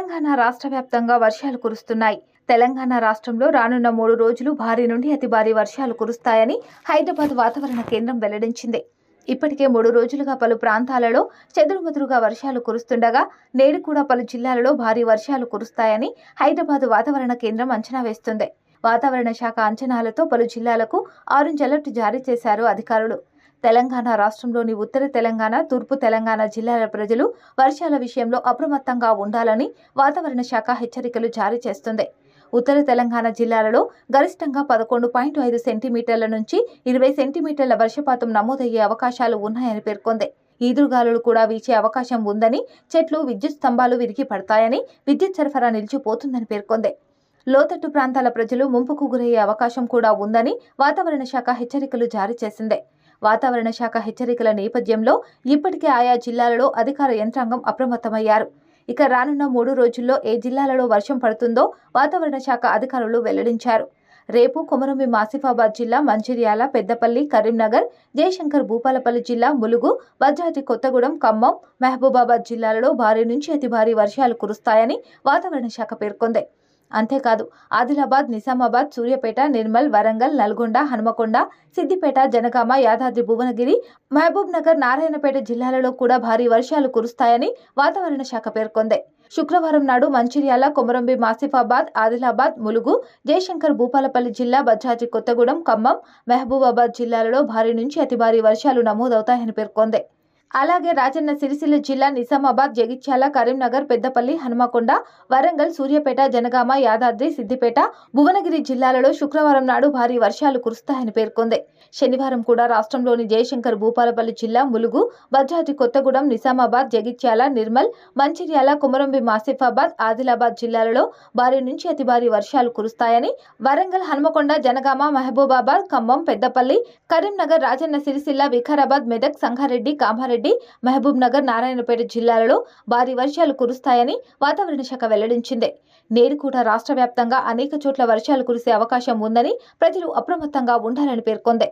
తెలంగాణ రాష్ట్ర వ్యాప్తంగా వర్షాలు కురుస్తున్నాయి. తెలంగాణ రాష్ట్రంలో రానున్న మూడు రోజులు భారీ నుండి అతి భారీ వర్షాలు కురుస్తాయని హైదరాబాద్ వాతావరణ కేంద్రం వెల్లడించింది. ఇప్పటికే మూడు రోజులుగా పలు ప్రాంతాలలో చెదురుమదురుగా వర్షాలు కురుస్తుండగా నేడు కూడా పలు జిల్లాలలో భారీ వర్షాలు కురుస్తాయని హైదరాబాద్ వాతావరణ కేంద్రం అంచనా వేస్తుంది. వాతావరణ శాఖ అంచనాలతో పలు జిల్లాలకు ఆరెంజ్ అలర్ట్ జారీ చేశారు అధికారులు. తెలంగాణ రాష్ట్రంలోని ఉత్తర తెలంగాణ తూర్పు తెలంగాణ జిల్లాల ప్రజలు వర్షాల విషయంలో అప్రమత్తంగా ఉండాలని వాతావరణ శాఖ హెచ్చరికలు జారీ చేస్తుంది. ఉత్తర తెలంగాణ జిల్లాలలో గరిష్టంగా పదకొండు పాయింట్ ఐదు సెంటీమీటర్ల నుంచి ఇరవై సెంటీమీటర్ల వర్షపాతం నమోదయ్యే అవకాశాలు ఉన్నాయని పేర్కొంది. ఈదురుగాలులు కూడా వీచే అవకాశం ఉందని చెట్లు విద్యుత్ స్తంభాలు విరిగి పడతాయని విద్యుత్ సరఫరా నిలిచిపోతుందని పేర్కొంది. లోతట్టు ప్రాంతాల ప్రజలు ముంపుకు గురయ్యే అవకాశం కూడా ఉందని వాతావరణ శాఖ హెచ్చరికలు జారీ చేసింది. వాతావరణ శాఖ హెచ్చరికల నేపథ్యంలో ఇప్పటికే ఆయా జిల్లాలలో అధికార యంత్రాంగం అప్రమత్తమయ్యారు. ఇక రానున్న మూడు రోజుల్లో ఏ జిల్లాలలో వర్షం పడుతుందో వాతావరణ శాఖ అధికారులు వెల్లడించారు. రేపు కొమరంభి మాసిఫాబాద్ జిల్లా మంచిర్యాల పెద్దపల్లి కరీంనగర్ జయశంకర్ భూపాలపల్లి జిల్లా ములుగు భద్రాద్రి కొత్తగూడెం ఖమ్మం మహబూబాబాద్ జిల్లాలలో భారీ నుంచి అతి భారీ వర్షాలు కురుస్తాయని వాతావరణ శాఖ పేర్కొంది. అంతేకాదు ఆదిలాబాద్ నిజామాబాద్ సూర్యాపేట నిర్మల్ వరంగల్ నల్గొండ హనుమకొండ సిద్దిపేట జనగామ యాదాద్రి భువనగిరి మహబూబ్ నగర్ నారాయణపేట జిల్లాలలో కూడా భారీ వర్షాలు కురుస్తాయని వాతావరణ శాఖ పేర్కొంది. శుక్రవారం నాడు మంచిర్యాల కొమరంబి మాసిఫాబాద్ ఆదిలాబాద్ ములుగు జయశంకర్ భూపాలపల్లి జిల్లా భద్రాద్రి కొత్తగూడెం ఖమ్మం మహబూబాబాద్ జిల్లాలలో భారీ నుంచి అతి భారీ వర్షాలు నమోదవుతాయని పేర్కొంది. అలాగే రాజన్న సిరిసిల్ల జిల్లా నిజామాబాద్ జగిత్యాల కరీంనగర్ పెద్దపల్లి హనుమకొండ వరంగల్ సూర్యాపేట జనగామ యాదాద్రి సిద్దిపేట భువనగిరి జిల్లాలలో శుక్రవారం నాడు భారీ వర్షాలు కురుస్తాయని పేర్కొంది. శనివారం కూడా రాష్ట్రంలోని జయశంకర్ భూపాలపల్లి జిల్లా ములుగు భద్రాద్రి కొత్తగూడెం నిజామాబాద్ జగిత్యాల నిర్మల్ మంచిర్యాల కుమరంబి మాసిఫాబాద్ ఆదిలాబాద్ జిల్లాలలో భారీ నుంచి అతి భారీ వర్షాలు కురుస్తాయని వరంగల్ హనుమకొండ జనగామ మహబూబాబాద్ ఖమ్మం పెద్దపల్లి కరీంనగర్ రాజన్న సిరిసిల్ల వికారాబాద్ మెదక్ సంగారెడ్డి కామారెడ్డి మహబూబ్ నగర్ నారాయణపేట జిల్లాలలో భారీ వర్షాలు కురుస్తాయని వాతావరణ శాఖ వెల్లడించింది. నేడు కూడా రాష్ట్ర వ్యాప్తంగా అనేక చోట్ల వర్షాలు కురిసే అవకాశం ఉందని ప్రజలు అప్రమత్తంగా ఉండాలని పేర్కొంది.